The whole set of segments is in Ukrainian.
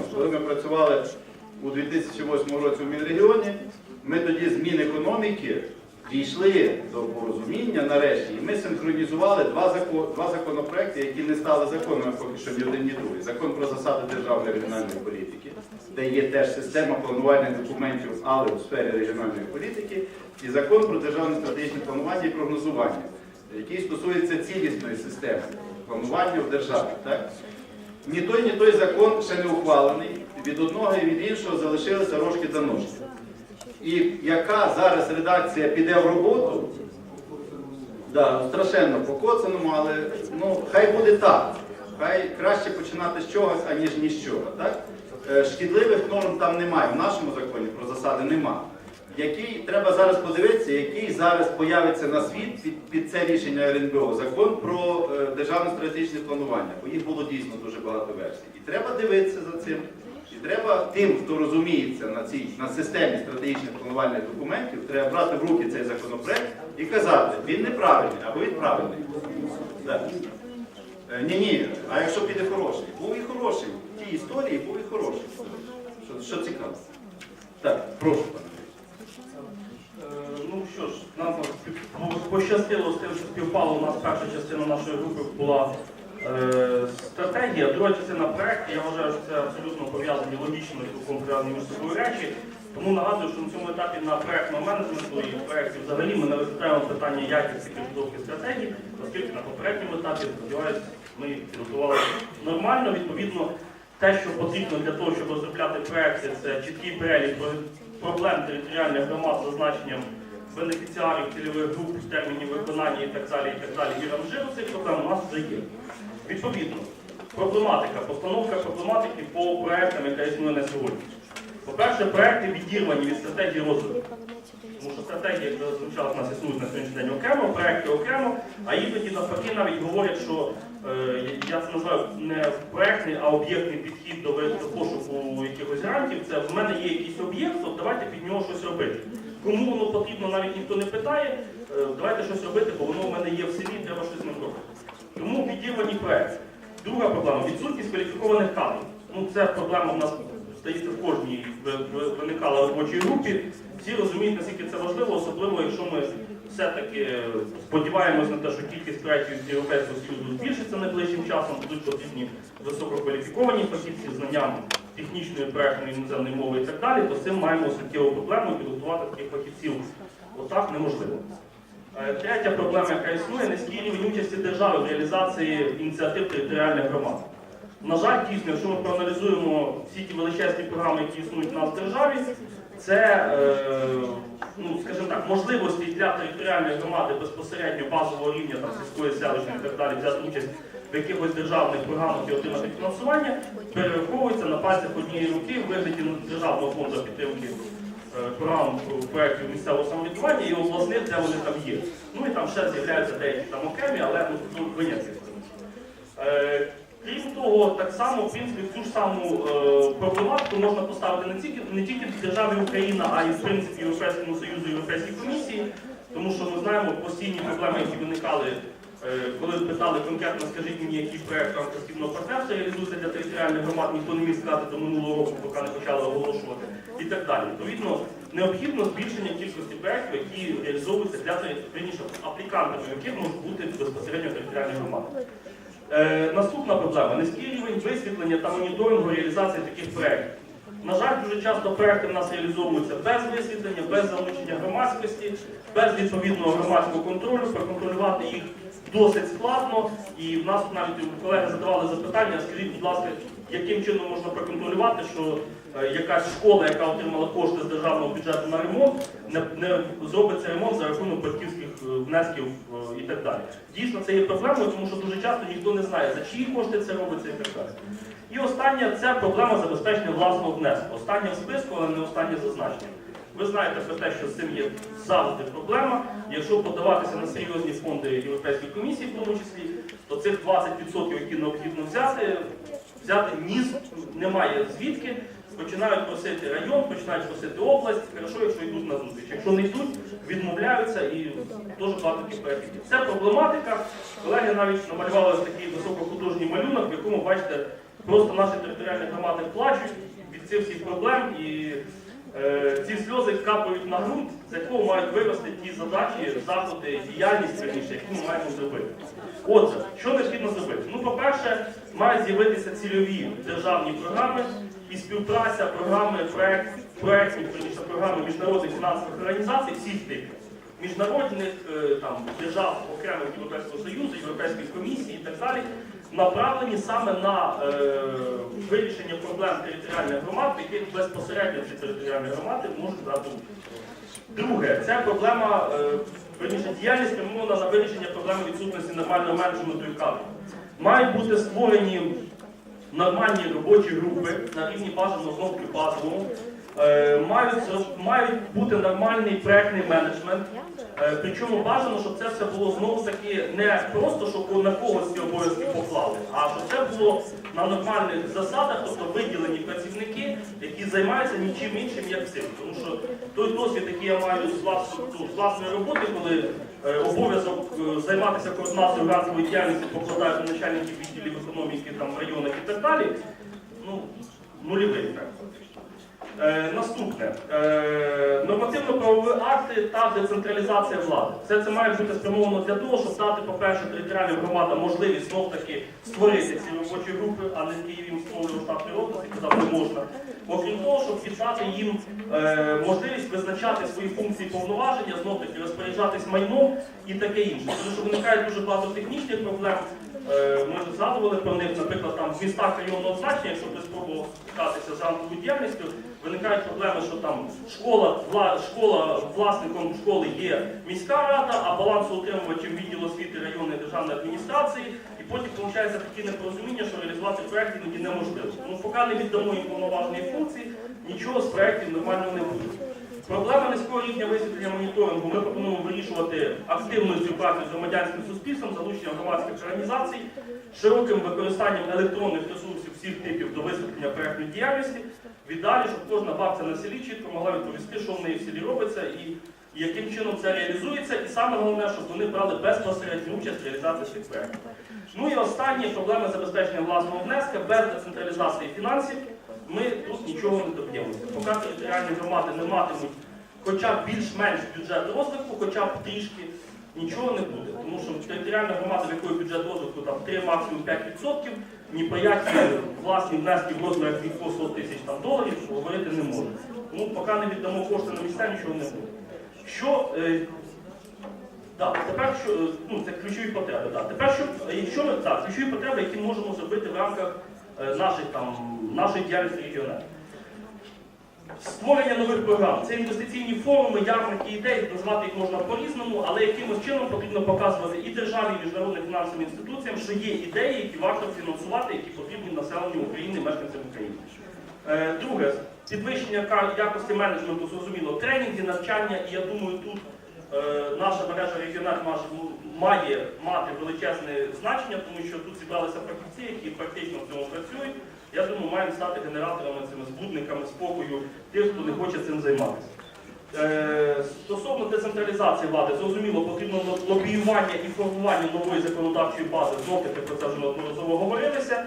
Мінрегіон. Коли ми працювали у 2008 році в Мінрегіоні, ми тоді з Мінекономіки дійшли до порозуміння нарешті, і ми синхронізували два, два законопроекти, які не стали законами поки що ні один, ні другий. Закон про засади державної регіональної політики, де є теж система планування документів, але у сфері регіональної політики, і закон про державне стратегічне планування і прогнозування, який стосується цілісної системи планування в державі. Так? Ні той, ні той закон ще не ухвалений. Від одного і від іншого залишилися рожки та ножки. І яка зараз редакція піде в роботу, да, страшенно покоцаному, але ну, хай буде так. Хай краще починати з чогось, аніж ні з чого. Так? Е, Шкідливих норм там немає, в нашому законі про засади немає. Який треба зараз подивитися, який зараз появиться на світ під, під це рішення РНБО, закон про е, державне стратегічне планування, бо їх було дійсно дуже багато версій. І треба дивитися за цим. І треба тим, хто розуміється на цій на системі стратегічних планувальних документів, треба брати в руки цей законопроект і казати, він неправильний або він правильний. Так. Е, Ні, ні, а якщо піде хороший? Був і хороший. В тій історії був і хороший. Що, що цікаво. Так, прошу пане. Що ж, нам пощастило з тим, що співпало у нас перша частина нашої групи була е, стратегія, друга частина проекту. Я вважаю, що це абсолютно пов'язані логічно і цілком пов'язані між собою речі. Тому нагадую, що на цьому етапі на проектному менеджменту і проєкті взагалі ми не розглядаємо питання якості підготовки стратегії, оскільки на попередньому етапі, сподіваюся, ми підготували нормально. Відповідно, те, що потрібно для того, щоб розробляти проекти, це чіткий перелік проблем територіальних громад з зазначенням бенефіціарів, цільових груп, термінів виконання і так далі, і так далі. І ранжиру цих проблем у нас вже є. Відповідно, проблематика, постановка проблематики по проектам, яка існує на сьогодні. По-перше, проекти відірвані від стратегії розвитку. Тому що стратегії, як зазвичай, у нас існують на сьогоднішній день окремо, проекти окремо, а іноді навпаки навіть говорять, що е, я це називаю не проектний, а об'єктний підхід до пошуку якихось грантів. Це в мене є якийсь об'єкт, от давайте під нього щось робити. Кому воно потрібно, навіть ніхто не питає, е, давайте щось робити, бо воно в мене є в селі, треба щось з ним. Тому відірвані проекти. Друга проблема відсутність кваліфікованих кадрів. Ну, це проблема в нас здається в кожній виникала робочій групі. Всі розуміють, наскільки це важливо, особливо якщо ми все-таки сподіваємось на те, що кількість проєктів з Європейського Союзу збільшиться найближчим часом, будуть потрібні висококваліфіковані фахівці з знанням технічної проєктної іноземної мови і так далі, то з цим маємо суттєву проблему підготувати таких фахівців. Отак неможливо. Е, Третя проблема, яка існує, низький рівень участі держави в реалізації ініціатив територіальних громад. На жаль, дійсно, якщо ми проаналізуємо всі ті величезні програми, які існують у нас в державі, це, е, ну, скажімо так, можливості для територіальної громади безпосередньо базового рівня там, сільської селищної і так далі взяти участь в якихось державних програмах і отримати фінансування, перераховується на пальцях однієї руки в вигляді Державного фонду підтримки е, програм проєктів місцевого самоврядування і обласних, де вони там є. Ну і там ще з'являються деякі там окремі, але ну, ну, винятки. Е, Крім того, так само, в принципі, цю ж саму е, проблематику можна поставити не тільки, не тільки в державі Україна, а й в принципі Європейському Союзу Європейській комісії, тому що ми знаємо постійні проблеми, які виникали, е, коли питали конкретно, скажіть мені, який проєкт рамкостівного партнерства реалізується для територіальних громад, ніхто не міг сказати до минулого року, поки не почали оголошувати і так далі. Відповідно, необхідно збільшення кількості проєктів, які реалізовуються для територіальних аплікантами, яких можуть бути безпосередньо територіальні громади. Е, наступна проблема низький рівень висвітлення та моніторингу реалізації таких проєктів. На жаль, дуже часто проєкти в нас реалізовуються без висвітлення, без залучення громадськості, без відповідного громадського контролю. Проконтролювати їх досить складно. І в нас навіть колеги задавали запитання, скажіть, будь ласка, яким чином можна проконтролювати, що е, якась школа, яка отримала кошти з державного бюджету на ремонт, не, не зробить цей ремонт за рахунок батьківських е, внесків е, і так далі. Дійсно, це є проблемою, тому що дуже часто ніхто не знає, за чиї кошти це робиться і так далі. І остання це проблема забезпечення власного внеску. Остання в списку, але не остання зазначення. Ви знаєте про те, що з цим є завжди проблема. Якщо подаватися на серйозні фонди Європейської комісії, в тому числі, то цих 20%, які необхідно взяти, взяти ні немає звідки. Починають просити район, починають просити область, хорошо, якщо йдуть на зустріч. Якщо не йдуть, відмовляються і дуже багато таких. Це проблематика. Колеги навіть намалювали такий високохудожній малюнок, в якому бачите Просто наші територіальні громади плачуть від цих всіх проблем і ці сльози капають на ґрунт, з якого мають вивести ті задачі, заходи, діяльність верніше, які ми маємо зробити. Отже, що необхідно зробити? Ну, по-перше, мають з'явитися цільові державні програми і співпраця програми проект, проектів, програми міжнародних фінансових організацій всіх типів. Міжнародних е, там, держав окремих Європейського Союзу, Європейської комісії і так далі, направлені саме на е, вирішення проблем територіальних громад, яких безпосередньо ці територіальні громади можуть участь. Друге, це проблема, е, діяльність спрямована на вирішення проблеми відсутності нормального менеджменту і. Мають бути створені нормальні робочі групи на рівні бажаного знову базовому. Е, Мають, мають бути нормальний проектний менеджмент. Е, Причому бажано, щоб це все було знову таки не просто, щоб на когось ці обов'язки поклали, а щоб це було на нормальних засадах, тобто виділені працівники, які займаються нічим іншим, як цим. Тому що той досвід, який я маю з, ну, власної роботи, коли е, обов'язок займатися координацією грантової діяльності покладають на начальників відділів економіки там, районах і так далі, ну, нульовий так. Е, наступне. Е, нормативно-правові акти та децентралізація влади. Все це має бути спрямовано для того, щоб дати, по-перше, територіальним громадам можливість знов таки створити ці робочі групи, а не Київ їм створював штатний розпис, і казав, не можна. Окрім того, щоб віддати їм е, можливість визначати свої функції повноваження, знов таки розпоряджатись майном і таке інше. Тому що виникає дуже багато технічних проблем. Ми згадували про них, наприклад, там в містах районного значення, якщо хтось спробував стикатися з ранковою діяльністю, виникають проблеми, що там школа, вла, школа, власником школи є міська рада, а балансоутримувачем відділ освіти районної державної адміністрації, і потім виходить такі непорозуміння, що реалізувати проєкт іноді неможливо. Тому поки не віддамо їм повноважені функції, нічого з проєктів нормально не буде. Проблема низького рівня висвітлення моніторингу ми пропонуємо вирішувати активною співпрацею з громадянським суспільством, залученням громадських організацій, широким використанням електронних ресурсів всіх типів до висвітлення проєктної діяльності. Віддалі, щоб кожна бабця на селі чітко могла відповісти, що в неї в селі робиться і, яким чином це реалізується. І саме головне, щоб вони брали безпосередню участь в реалізації цих проєктів. Ну і останнє проблеми забезпечення власного внеска без децентралізації фінансів. Ми тут нічого не доб'ємося. Поки територіальні громади не матимуть хоча б більш-менш бюджет розвитку, хоча б трішки, нічого не буде. Тому що територіальна громада, в якої бюджет розвитку там 3, максимум 5%, ні про які власні внески в розмірах від 100 тисяч там, доларів говорити не можна. Тому поки не віддамо кошти на місця, нічого не буде. Що е, да, тепер що, е, ну, це ключові потреби. Да. Тепер що, е, якщо ми, да, ключові потреби, які можемо зробити в рамках е, наших, там, нашої діяльності регіональної. Створення нових програм. Це інвестиційні форуми, ярмарки ідей, назвати їх можна по-різному, але якимось чином потрібно показувати і державі, і міжнародним фінансовим інституціям, що є ідеї, які варто фінансувати, які потрібні населенню України, мешканцям України. Е, Друге, підвищення якості менеджменту, зрозуміло, тренінги, навчання, і я думаю, тут е, наша мережа регіонал має мати величезне значення, тому що тут зібралися фахівці, які практично в цьому маємо стати генераторами цими збудниками спокою тих, хто не хоче цим займатися. Е, Стосовно децентралізації влади, зрозуміло, потрібно лобіювання і формування нової законодавчої бази. Знов таки про це вже неодноразово говорилися.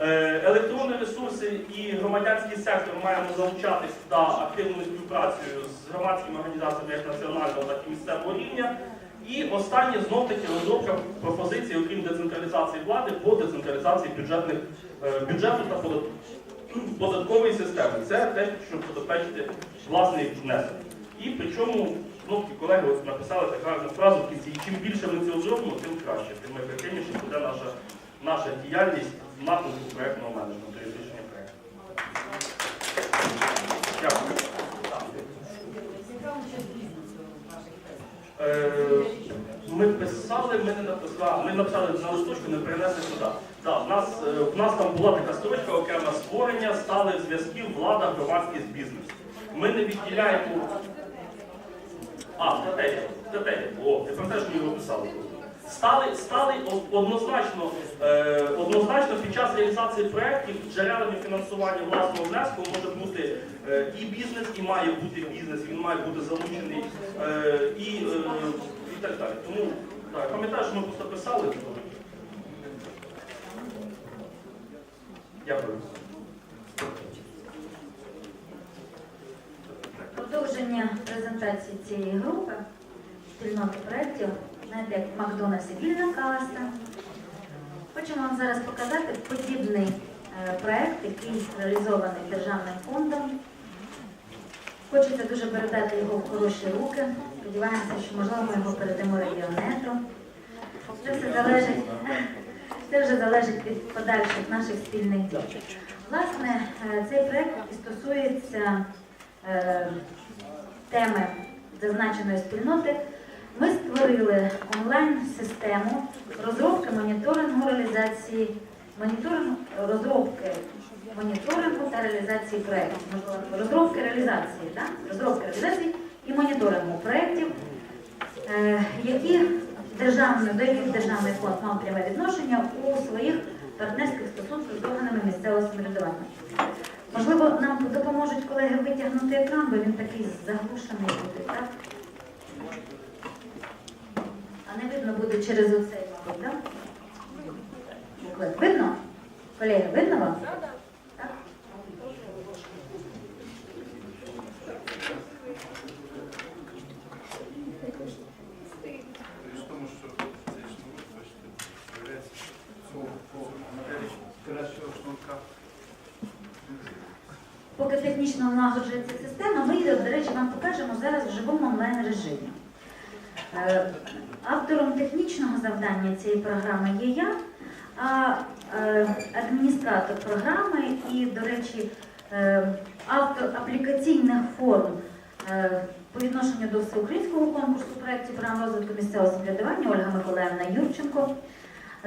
Е, Електронні ресурси і громадянський сектор маємо залучатись та активною співпрацею з громадськими організаціями як національного, так і місцевого рівня. І останнє знов таки розробка пропозицій, окрім децентралізації влади, по децентралізації бюджетних е, бюджету та подат- податкової системи. Це те, щоб забезпечити власний внесок. І причому, і колеги ось написали таку фразу в кінці, чим більше ми цього зробимо, тим краще, тим ефективніше буде наша, наша діяльність в напрямку проєктного менеджменту рішення проєкту. Дякую. Е, Ми писали, ми не написали, ми написали на листочку, не перенесли туди. Да, в, нас, е, в нас там була така строчка окрема створення сталих зв'язків влада, громадськість, бізнес. Ми не відділяємо. А, стратегія. О, ти пам'ятаєш, ми його. Стали, стали однозначно, е, однозначно під час реалізації проєктів джерелами фінансування власного внеску може бути е, і бізнес, і має бути бізнес, він має бути залучений е, і, е, і так далі. Тому так, пам'ятаєш, ми просто писали. Дякую. Продовження презентації цієї групи спільноти проєктів, знаєте, як в Макдональдсі вільна каса. Хочемо вам зараз показати подібний е, проєкт, який реалізований державним фондом. Хочеться дуже передати його в хороші руки. Сподіваємося, що можливо ми його передамо регіонету. Це все залежить, це вже залежить від подальших наших спільних дій. Власне, е, цей проєкт і стосується е, теми зазначеної спільноти. Ми створили онлайн-систему розробки моніторингу реалізації моніторингу розробки моніторингу та реалізації проєктів. Розробки реалізації, так? розробки реалізації і моніторингу проєктів, е, які державний, до яких державний фонд мав пряме відношення у своїх партнерських стосунках з органами місцевого самоврядування. Можливо, нам допоможуть колеги витягнути екран, бо він такий заглушений буде, так? А не видно буде через оцей, мабуть, так? Видно? Колеги, видно вам? Так? Річ в тому, що цей шнурок, бачите, виявляється, цього по моделі кращого шнурка. Поки технічно налагоджується система, ми її, до речі, вам покажемо зараз в живому онлайн режимі. Е, Автором технічного завдання цієї програми є я, а е, адміністратор програми і, до речі, е, автор аплікаційних форм по відношенню до всеукраїнського конкурсу проєктів програм розвитку місцевого самоврядування Ольга Миколаївна Юрченко.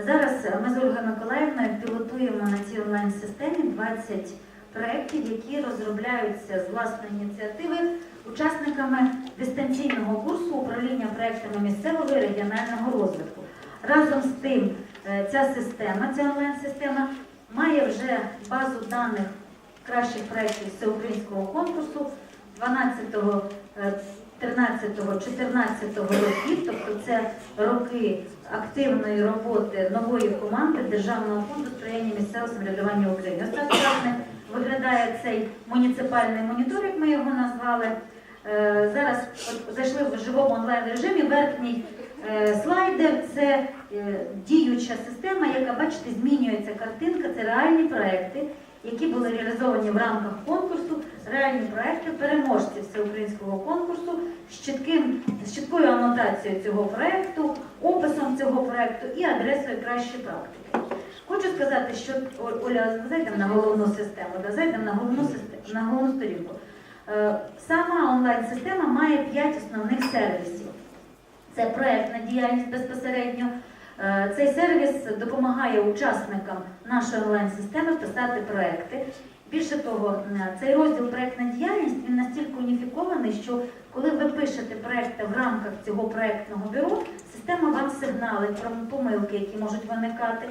Зараз ми з Ольгою Миколаївною пілотуємо на цій онлайн-системі 20 проєктів, які розробляються з власної ініціативи учасниками дистанційного курсу управління проєктами місцевого і регіонального розвитку. Разом з тим, е, ця система, ця онлайн-система має вже базу даних кращих проєктів всеукраїнського конкурсу 12 е, 13 14 років, тобто це роки активної роботи нової команди Державного фонду сприяння місцевого самоврядування України. Виглядає цей муніципальний монітор, як ми його назвали. Е, Зараз зайшли в живому онлайн режимі. Верхній е, слайдер це е, діюча система, яка, бачите, змінюється картинка. Це реальні проекти, які були реалізовані в рамках конкурсу, реальні проекти переможців всеукраїнського конкурсу з чітким з чіткою анотацією цього проекту, описом цього проекту і адресою кращої практики. Хочу сказати, що Оля, зайдемо на головну систему, да, зайдемо на головну систему, на головну сторінку. Е, Сама онлайн-система має п'ять основних сервісів. Це проектна діяльність безпосередньо. Е, Цей сервіс допомагає учасникам нашої онлайн-системи писати проекти. Більше того, е, цей розділ проектна діяльність він настільки уніфікований, що коли ви пишете проекти в рамках цього проектного бюро, система вам сигналить про помилки, які можуть виникати.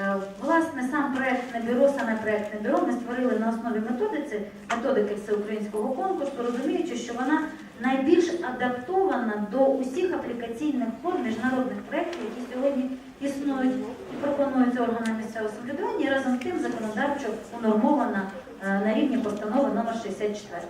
Е, Власне, сам проектне бюро, саме проектне бюро ми створили на основі методиці, методики всеукраїнського конкурсу, розуміючи, що вона найбільш адаптована до усіх аплікаційних форм міжнародних проєктів, які сьогодні існують і пропонуються органами місцевого самоврядування, і разом з тим законодавчо унормована е, на рівні постанови номер 64.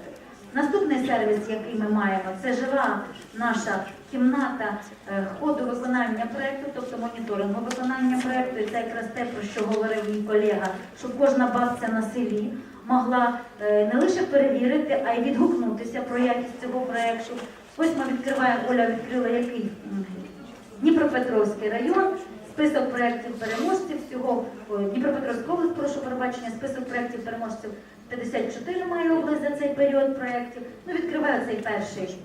Наступний сервіс, який ми маємо, це жива наша кімната е, ходу виконання проєкту, тобто моніторингу виконання проєкту. І це якраз те, про що говорив мій колега, щоб кожна бабця на селі могла е, не лише перевірити, а й відгукнутися про якість цього проєкту. Ось ми відкриваємо, Оля відкрила який Дніпропетровський район, список проєктів переможців всього Дніпропетровська область, прошу пробачення, список проєктів переможців 54 має область за цей період проєктів. Ну, відкриваю цей перший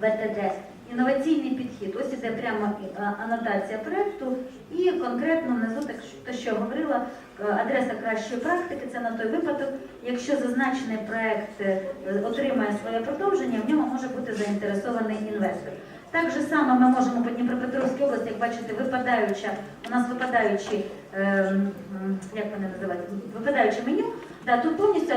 ВТД. Інноваційний підхід. Ось іде прямо е, анотація проєкту і конкретно внизу, те, що я говорила, е, адреса кращої практики це на той випадок, якщо зазначений проєкт е, отримає своє продовження, в ньому може бути заінтересований інвестор. Так же само ми можемо по Дніпропетровській області, як бачите, випадаюча, у нас випадаючі, м, як вони називають, випадаюче меню, Да, тут повністю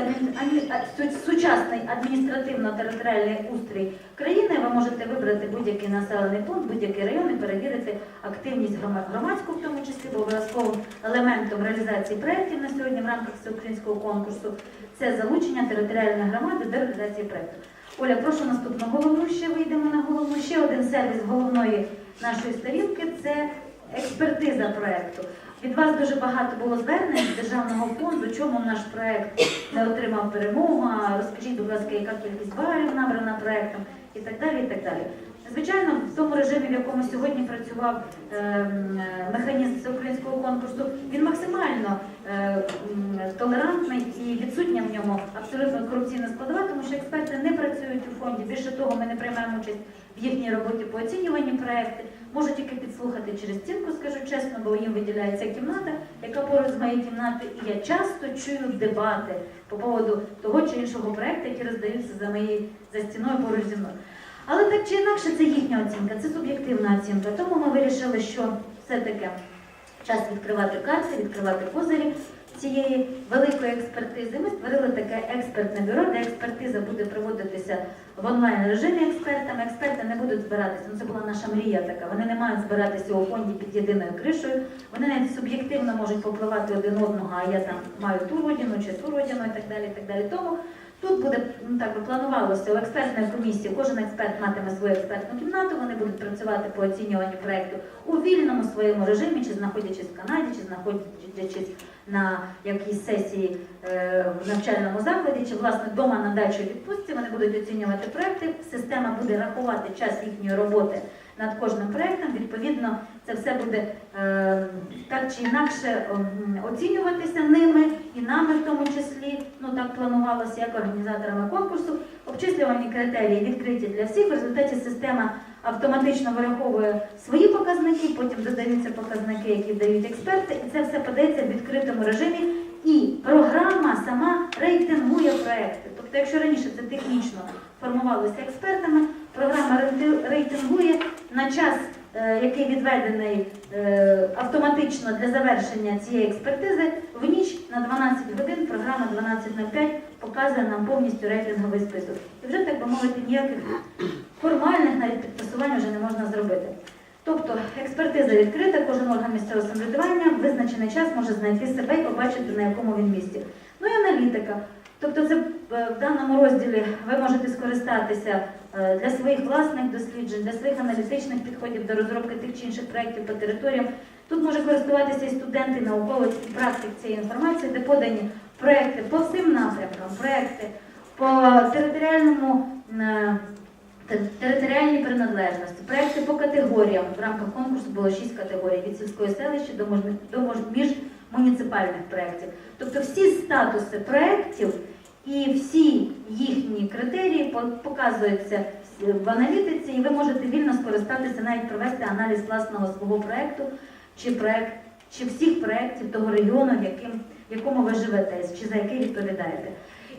сучасний адміністративно-територіальний устрій країни. Ви можете вибрати будь-який населений пункт, будь-який район і перевірити активність громадську, в тому числі, бо обов'язковим елементом реалізації проєктів на сьогодні в рамках всеукраїнського конкурсу це залучення територіальної громади до реалізації проєкту. Оля, прошу наступну головну. Ще вийдемо на головну. Ще один сервіс головної нашої сторінки це експертиза проєкту. Від вас дуже багато було звернень з державного фонду, чому наш проєкт не отримав перемогу. Розкажіть, будь ласка, яка кількість балів набрана проєктом і так далі. і так далі. Звичайно, в тому режимі, в якому сьогодні працював ем, механізм всеукраїнського конкурсу, він максимально е, толерантний і відсутня в ньому абсолютно корупційна складова, тому що експерти не працюють у фонді. Більше того, ми не приймаємо участь в їхній роботі по оцінюванні проєктів. Можу тільки підслухати через стінку, скажу чесно, бо їм виділяється кімната, яка поруч з моєю кімнатою, і я часто чую дебати по поводу того чи іншого проєкту, які роздаються за моєю за стіною поруч зі мною. Але так чи інакше, це їхня оцінка, це суб'єктивна оцінка. Тому ми вирішили, що все-таки час відкривати карти, відкривати козирі цієї великої експертизи. Ми створили таке експертне бюро, де експертиза буде проводитися в онлайн режимі експертами. Експерти не будуть збиратися. Ну це була наша мрія така. Вони не мають збиратися у фонді під єдиною кришею. Вони навіть суб'єктивно можуть попливати один одного, а я там маю ту родину чи ту родину і так далі. І так далі. Тому Тут буде ну так би планувалося у експертної комісії. Кожен експерт матиме свою експертну кімнату. Вони будуть працювати по оцінюванню проекту у вільному своєму режимі, чи знаходячись в Канаді, чи знаходячись на якійсь сесії е, в навчальному закладі, чи власне вдома на дачі відпустці. Вони будуть оцінювати проекти. Система буде рахувати час їхньої роботи над кожним проектом. Відповідно, це все буде е, так чи інакше оцінюватися ними і нами в тому числі. Ну так планувалося як організаторами конкурсу. Обчислювані критерії відкриті для всіх. В результаті система автоматично вираховує свої показники, потім додаються показники, які дають експерти, і це все подається в відкритому режимі. І програма сама рейтингує проекти. Тобто, якщо раніше це технічно формувалося експертами, програма рейтингує на час, е, який відведений е, автоматично для завершення цієї експертизи, в ніч на 12 годин програма 12.05 показує нам повністю рейтинговий список. І вже так би мовити, ніяких формальних навіть підписувань вже не можна зробити. Тобто експертиза відкрита, кожен орган місцевого самоврядування визначений час може знайти себе і побачити, на якому він місці. Ну і аналітика. Тобто, це е, в даному розділі ви можете скористатися е, для своїх власних досліджень, для своїх аналітичних підходів до розробки тих чи інших проєктів по територіям. Тут може користуватися і студенти, і і практик цієї інформації, де подані проекти по всім напрямкам, проекти по територіальному. е, Територіальні приналежності, проекти по категоріям. В рамках конкурсу було шість категорій від сільської селища до міжмуніципальних проєктів. Тобто всі статуси проєктів і всі їхні критерії по- показуються в аналітиці, і ви можете вільно скористатися, навіть провести аналіз власного свого проєкту чи проект, чи всіх проєктів того регіону, в якому ви живете, чи за який відповідаєте.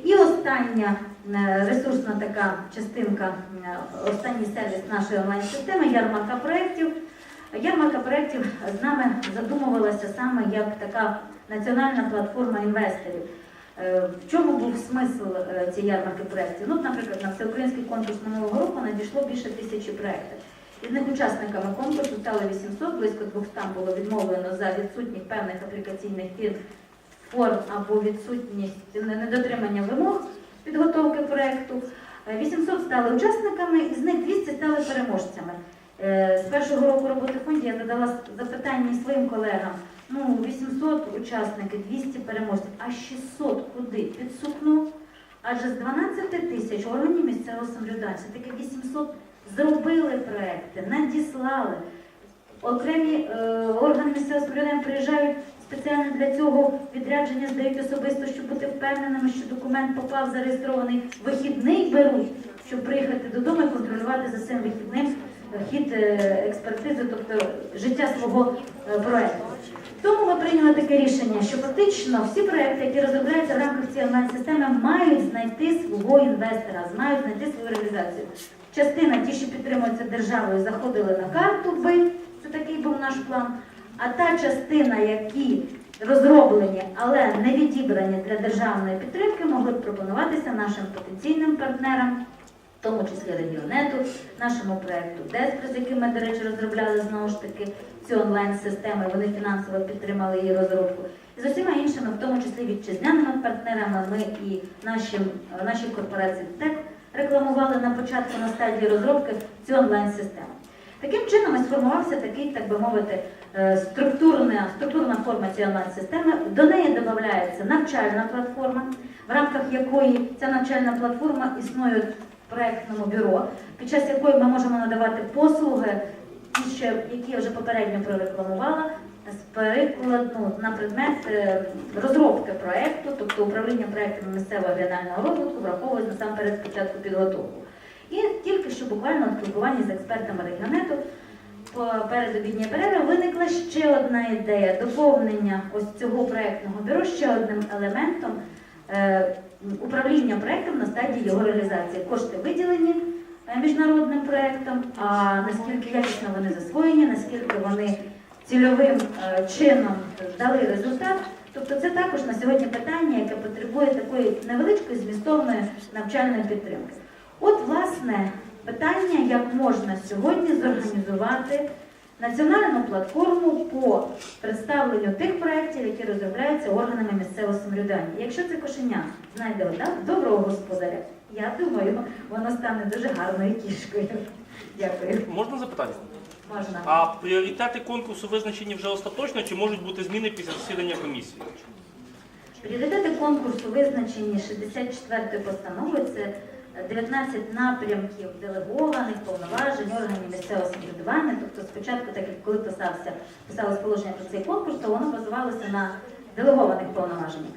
І остання е, ресурсна така частинка, е, останній сервіс нашої онлайн-системи ярмарка проєктів. Ярмарка проєктів з нами задумувалася саме як така національна платформа інвесторів. Е, В чому був смисл е, цієї ярмарки проєктів? Ну, наприклад, на всеукраїнський конкурс минулого року надійшло більше тисячі проєктів. Із них учасниками конкурсу стало 800, близько 200 було відмовлено за відсутність певних аплікаційних форм або відсутність недотримання вимог підготовки проєкту. Е, 800 стали учасниками, із них 200 стали переможцями. Е, З першого року роботи фонді я задала запитання своїм колегам. Ну, 800 учасників, 200 переможців, а 600 куди? Під сукно? Адже з 12 тисяч органів місцевого самоврядування таки 800 зробили проекти, надіслали. Окремі е, органи місцевого самоврядування приїжджають спеціально для цього відрядження, здають особисто, щоб бути впевненими, що документ попав зареєстрований. Вихідний беруть, щоб приїхати додому і контролювати за цим вихідним е, хід е, експертизи, тобто життя свого е, проекту. Тому ми прийняли таке рішення, що фактично всі проекти, які розробляються в рамках цієї онлайн-системи, мають знайти свого інвестора, мають знайти свою реалізацію. Частина, ті, що підтримуються державою, заходили на карту Б, це такий був наш план. А та частина, які розроблені, але не відібрані для державної підтримки, могли б пропонуватися нашим потенційним партнерам, в тому числі регіонету, нашому проекту ДЕСПРИ, з яким ми, до речі, розробляли знову ж таки цю онлайн-систему, і вони фінансово підтримали її розробку. І з усіма іншими, в тому числі вітчизняними партнерами, ми і наші, наші корпорації ТЕК рекламували на початку на стадії розробки цю онлайн-систему. Таким чином сформувався такий, так би мовити, е, структурна, структурна форма цієї онлайн-системи. До неї додається навчальна платформа, в рамках якої ця навчальна платформа існує проєктному бюро, під час якої ми можемо надавати послуги, які я вже попередньо прорекламувала, з перекладу ну, на предмет е, розробки проєкту, тобто управління проєктами місцевого регіонального розвитку, враховують насамперед спочатку підготовку. І тільки що буквально в спілкуванні з експертами регіонету по передобідній перерві виникла ще одна ідея доповнення ось цього проєктного бюро ще одним елементом управління проєктом на стадії його реалізації. Кошти виділені е, міжнародним проєктом, а наскільки якісно вони засвоєні, наскільки вони цільовим е, чином дали результат. Тобто це також на сьогодні питання, яке потребує такої невеличкої змістовної навчальної підтримки. От, власне, питання, як можна сьогодні зорганізувати національну платформу по представленню тих проєктів, які розробляються органами місцевого самоврядування. Якщо це кошеня знайде да, доброго господаря, я думаю, воно стане дуже гарною кішкою. Дякую. Можна запитання? Можна. А пріоритети конкурсу визначені вже остаточно чи можуть бути зміни після засідання комісії? Пріоритети конкурсу визначені 64-ю постановою. Це 19 напрямків делегованих повноважень органів місцевого самоврядування. Тобто спочатку, так як коли писався, писалось положення про цей конкурс, то воно базувалося на делегованих повноваженнях.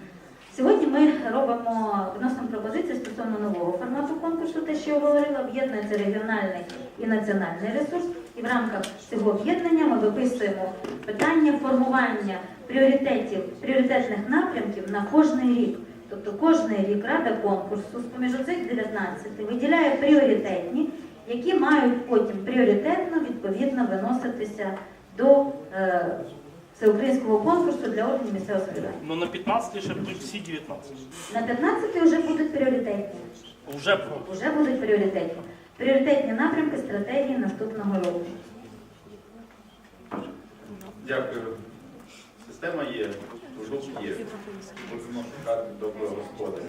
Сьогодні ми робимо вносимо пропозиції стосовно нового формату конкурсу, те, що я говорила, об'єднується регіональний і національний ресурс. І в рамках цього об'єднання ми виписуємо питання формування пріоритетів, пріоритетних напрямків на кожний рік. Тобто кожний рік рада конкурсу з поміж цих 19 виділяє пріоритетні, які мають потім пріоритетно відповідно виноситися до е, всеукраїнського конкурсу для органів місцевого самоврядування. Ну на 15 ще будуть всі 19. На 15 вже будуть пріоритетні. Уже про. Вже будуть пріоритетні. Пріоритетні напрямки стратегії наступного року. Дякую. Система є, продукт є. Будемо шукати доброго господаря.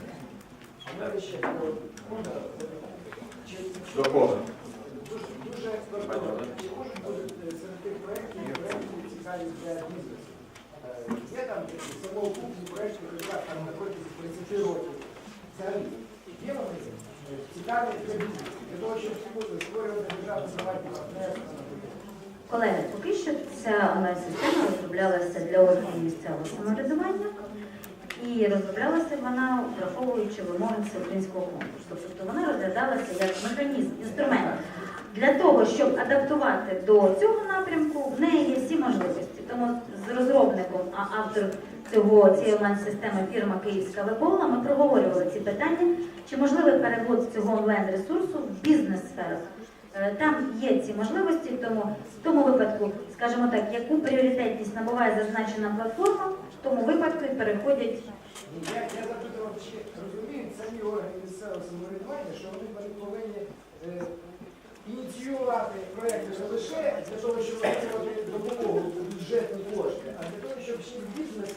До кого? Дуже Пані Олена. чи можуть бути серед тих проєктів проєкти цікаві для бізнесу? Е, Є там такі самоокупні проєкти, які лежать там на протязі 30 років. Взагалі, є вони е, цікаві для бізнесу, для того, щоб створювати державне приватні партнерства, наприклад. Колеги, поки що ця онлайн-система розроблялася для органів місцевого самоврядування і розроблялася вона, враховуючи вимоги всеукраїнського конкурсу. Тобто вона розглядалася як механізм, інструмент для того, щоб адаптувати до цього напрямку, в неї є всі можливості. Тому з розробником, а автор цього цієї онлайн-системи фірма Київська Вебола, ми проговорювали ці питання, чи можливий перевод цього онлайн-ресурсу в бізнес-сферу. Е, Там є ці можливості, тому в тому випадку, скажімо так, яку пріоритетність набуває зазначена платформа, в тому випадку і переходять. Я, я запитував, чи розуміють самі органи місцевого самоврядування, що вони повинні е, ініціювати проєкти не лише для того, щоб отримати допомогу бюджетні кошти, а для того, щоб ще бізнес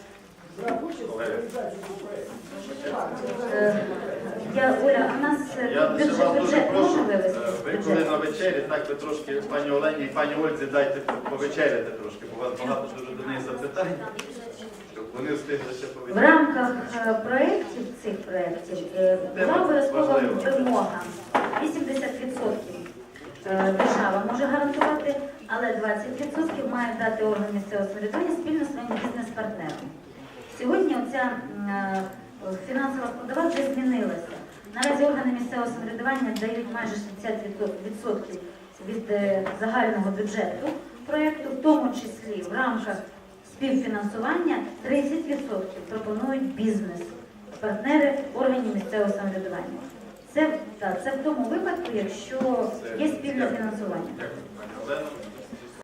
Я Оля, у нас е, Я бюджет, вас дуже бюджет прошу, вивести? е, ви коли на вечері, так ви трошки пані Олені і пані Ользі дайте повечеряти трошки, бо у вас багато дуже до неї запитань, щоб вони встигли ще В повечеряти. рамках е, проєктів цих проєктів е, була обов'язкова Важливо. вимога 80% е, держава може гарантувати, але 20% має дати орган місцевого самоврядування спільно зі своїм бізнес-партнером. Сьогодні ця фінансова складова вже змінилася. Наразі органи місцевого самоврядування дають майже 60% від е, загального бюджету проєкту, в тому числі в рамках співфінансування 30% пропонують бізнес, партнери органів місцевого самоврядування. Це, так, це в тому випадку, якщо є спільне фінансування.